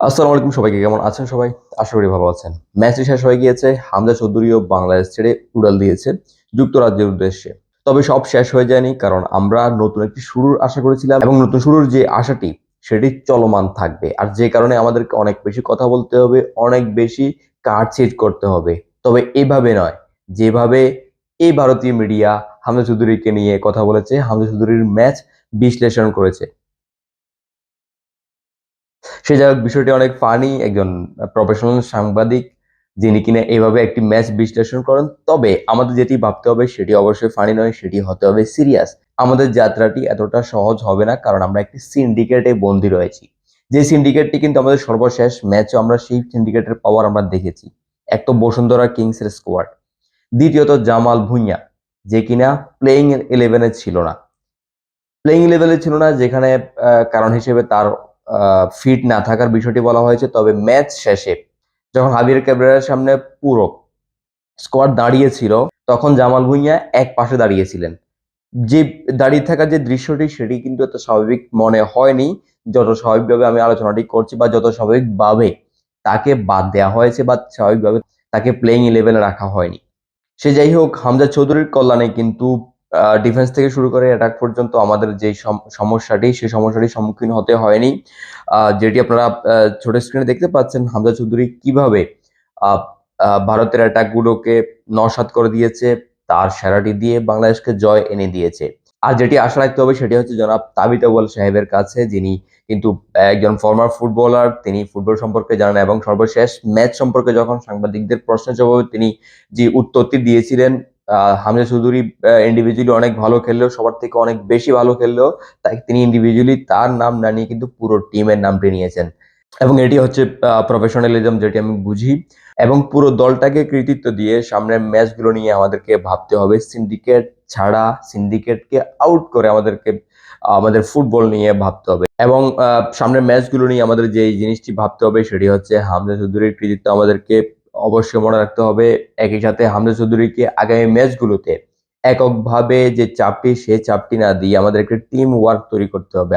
আসসালামু আলাইকুম সবাইকে, কেমন আছেন সবাই? আশা করি ভালো আছেন। ম্যাচটি শেষ হয়ে গিয়েছে, হামজা চৌধুরীও বাংলাদেশ ছেড়ে উড়াল দিয়েছে যুক্তরাজ্যের উদ্দেশ্যে। তবে সব শেষ হয়ে যায়নি, কারণ আমরা নতুন একটি শুরুর আশা করেছিলাম এবং নতুন শুরুর যে আশাটি, সেটি চলমান থাকবে। আর যে কারণে আমাদেরকে অনেক বেশি কথা বলতে হবে, অনেক বেশি কার্ড চেঞ্জ করতে হবে। তবে এভাবে নয়, যেভাবে এই ভারতীয় মিডিয়া হামজা চৌধুরীকে নিয়ে কথা বলেছে, হামজা চৌধুরীর ম্যাচ বিশ্লেষণ করেছে। সে যাই হোক বিষয়টি অনেক ফানি একজন প্রফেশনাল সাংবাদিক, যিনি কিনা এইভাবে একটি ম্যাচ বিশ্লেষণ করেন। তবে আমাদের যেটি ভাবতে হবে, সেটি অবশ্যই ফানি নয়, সেটি হতে হবে সিরিয়াস আমাদের যাত্রাটি এতটা সহজ হবে না, কারণ আমরা একটি সিন্ডিকেটে বন্দী রয়েছি। যে সিন্ডিকেটটি কিন্তু আমাদের সর্বশেষ ম্যাচে আমরা সেই সিন্ডিকেটের পাওয়ার আমরা দেখেছি। এক তো বসুন্ধরা কিংসের স্কোয়াড দ্বিতীয়ত জামাল ভুঁইয়া, যে কিনা প্লেইং ইলেভেনে ছিল না। প্লেইং ইলেভেনে ছিল না, যেখানে কারণ হিসেবে তার ফিট না থাকার বিষয়টি বলা হয়েছে। তবে ম্যাচ শেষে যখন হাবির ক্যাবরেরার সামনে পুরো স্কোয়াড দাঁড়িয়েছিল, তখন জামাল ভুঁইয়া এক পাশে দাঁড়িয়েছিলেন। যে দাঁড়িয়ে থাকার যে দৃশ্যটি, সেটি কিন্তু এত স্বাভাবিক মনে হয়নি, যত স্বাভাবিকভাবে আমি আলোচনাটি করছি বা যত স্বাভাবিকভাবে তাকে বাদ দেওয়া হয়েছে বা স্বাভাবিকভাবে তাকে প্লেইং ইলেভেনে রাখা হয়নি। সে যাই হোক, হামজা চৌধুরীর কল্যাণে কিন্তু ডিফেন্স থেকে শুরু করে অ্যাটাক পর্যন্ত আমাদের যে সম- সমস্যাটি, সেই সমস্যাটির সম্মুখীন হতে হয়নি। যেটি আপনারা ছোট স্ক্রিনে দেখতে পাচ্ছেন, হামজা চৌধুরী কীভাবে ভারতের অ্যাটাকগুলোকে নস্বাত করে দিয়েছে, তার সেরাটি দিয়ে বাংলাদেশকে জয় এনে দিয়েছে। আর যেটি আশা রাখতে হবে, সেটি হচ্ছে জনাব তাবিত আউয়াল সাহেবের কাছে, যিনি কিন্তু একজন ফর্মার ফুটবলার তিনি ফুটবল সম্পর্কে জানেন এবং সর্বশেষ ম্যাচ সম্পর্কে যখন সাংবাদিকদের প্রশ্নের জবাবে তিনি যে উত্তরটি দিয়েছিলেন হামজা চৌধুরী ইন্ডিভিজুয়ালি অনেক ভালো খেললেও, সবার থেকে অনেক বেশি ভালো খেললেও, তাই তিনি ইন্ডিভিজুয়ালি তার নাম না নিয়ে কিন্তু পুরো টিমের নামটি নিয়েছেন। এবং এটি হচ্ছে প্রফেশনালিজম যেটি আমি বুঝি। এবং পুরো দলটাকে কৃতিত্ব দিয়ে সামনের ম্যাচগুলো নিয়ে আমাদেরকে ভাবতে হবে। সিন্ডিকেট ছাড়া সিন্ডিকেটকে আউট করে আমাদেরকে, আমাদের ফুটবল নিয়ে ভাবতে হবে। এবং সামনের ম্যাচগুলো নিয়ে আমাদের যে জিনিসটি ভাবতে হবে, সেটি হচ্ছে হামজা চৌধুরীর কৃতিত্ব আমাদেরকে অবশ্যই মনে রাখতে হবে, একই সাথে হামজা চৌধুরীকে আগামী ম্যাচগুলোতে এককভাবে যে চাপটি সেই চাপটি না দিয়ে আমাদের একটা টিম ওয়ার্ক তৈরি করতে হবে।